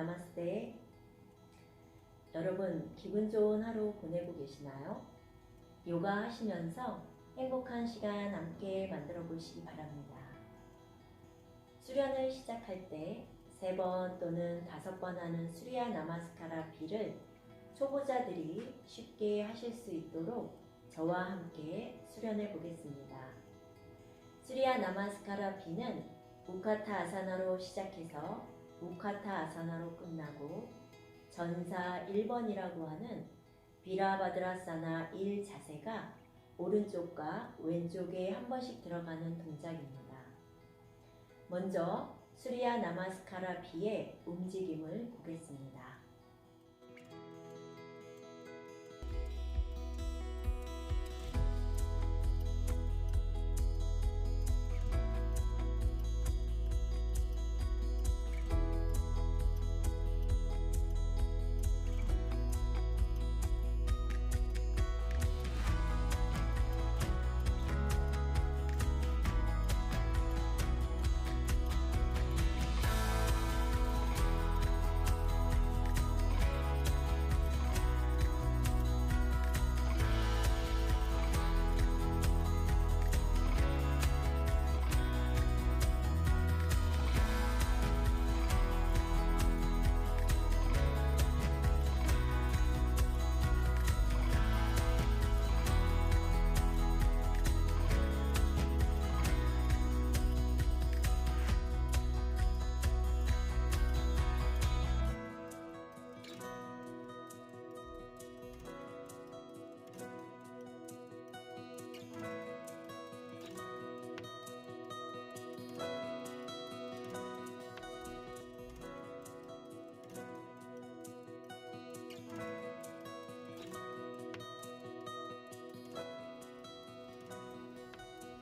나마스테. 여러분, 기분 좋은 하루 보내고 계시나요? 요가 하시면서 행복한 시간 함께 만들어 보시기 바랍니다. 수련을 시작할 때 세 번 또는 다섯 번 하는 수리야 나마스카라 비를 초보자들이 쉽게 하실 수 있도록 저와 함께 수련해 보겠습니다. 수리야 나마스카라 비는 우카타 아사나로 시작해서 우카타 아사나로 끝나고 전사 1번이라고 하는 비라바드라사나 1 자세가 오른쪽과 왼쪽에 한 번씩 들어가는 동작입니다. 먼저 수리야 나마스카라 비의 움직임을 보겠습니다.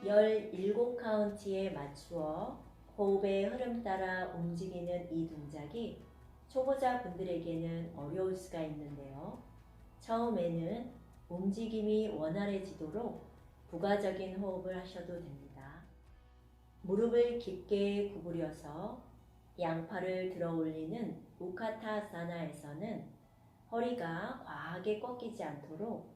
열일곱 카운트에 맞추어 호흡의 흐름 따라 움직이는 이 동작이 초보자 분들에게는 어려울 수가 있는데요. 처음에는 움직임이 원활해지도록 부가적인 호흡을 하셔도 됩니다. 무릎을 깊게 구부려서 양팔을 들어 올리는 우카타사나에서는 허리가 과하게 꺾이지 않도록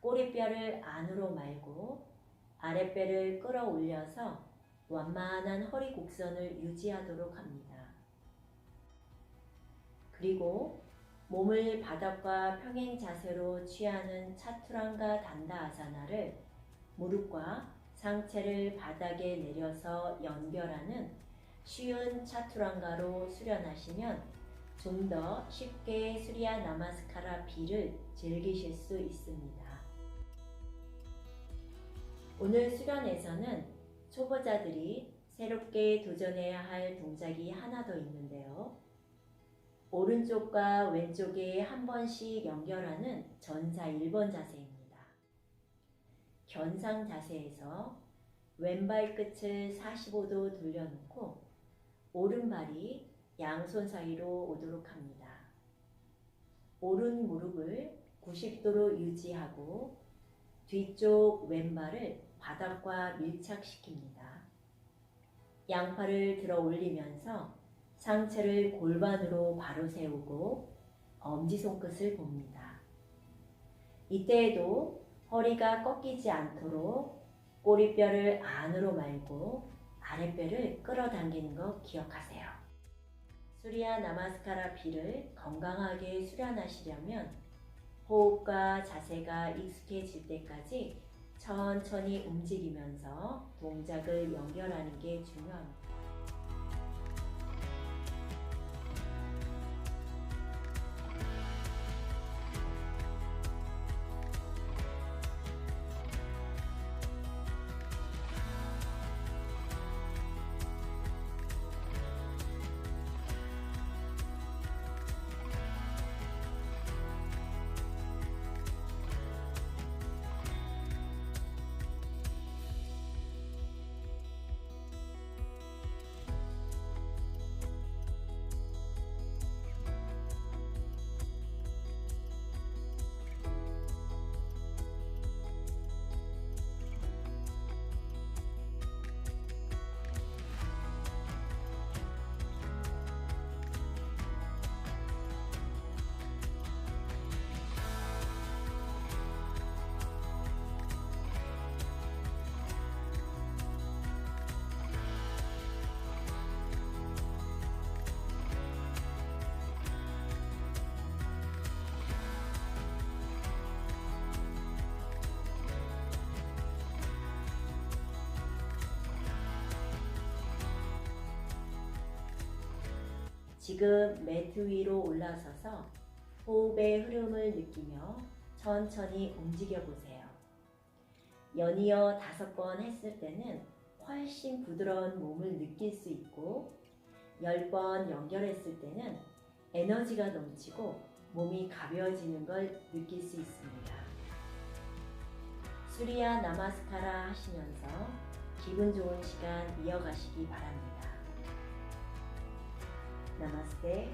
꼬리뼈를 안으로 말고 아랫배를 끌어올려서 완만한 허리 곡선을 유지하도록 합니다. 그리고 몸을 바닥과 평행 자세로 취하는 차투랑가 단다 아사나를 무릎과 상체를 바닥에 내려서 연결하는 쉬운 차투랑가로 수련하시면 좀 더 쉽게 수리아 나마스카라 비를 즐기실 수 있습니다. 오늘 수련에서는 초보자들이 새롭게 도전해야 할 동작이 하나 더 있는데요. 오른쪽과 왼쪽에 한 번씩 연결하는 전사 1번 자세입니다. 견상 자세에서 왼발 끝을 45도 돌려놓고 오른발이 양손 사이로 오도록 합니다. 오른 무릎을 90도로 유지하고 뒤쪽 왼발을 바닥과 밀착시킵니다. 양팔을 들어 올리면서 상체를 골반으로 바로 세우고 엄지손끝을 봅니다. 이때에도 허리가 꺾이지 않도록 꼬리뼈를 안으로 말고 아랫배를 끌어당기는 거 기억하세요. 수리아 나마스카라 비를 건강하게 수련하시려면 호흡과 자세가 익숙해질 때까지 천천히 움직이면서 동작을 연결하는 게 중요합니다. 지금 매트 위로 올라서서 호흡의 흐름을 느끼며 천천히 움직여 보세요. 연이어 다섯 번 했을 때는 훨씬 부드러운 몸을 느낄 수 있고, 열번 연결했을 때는 에너지가 넘치고 몸이 가벼워지는 걸 느낄 수 있습니다. 수리야 나마스카라 하시면서 기분 좋은 시간 이어가시기 바랍니다. 나마스테.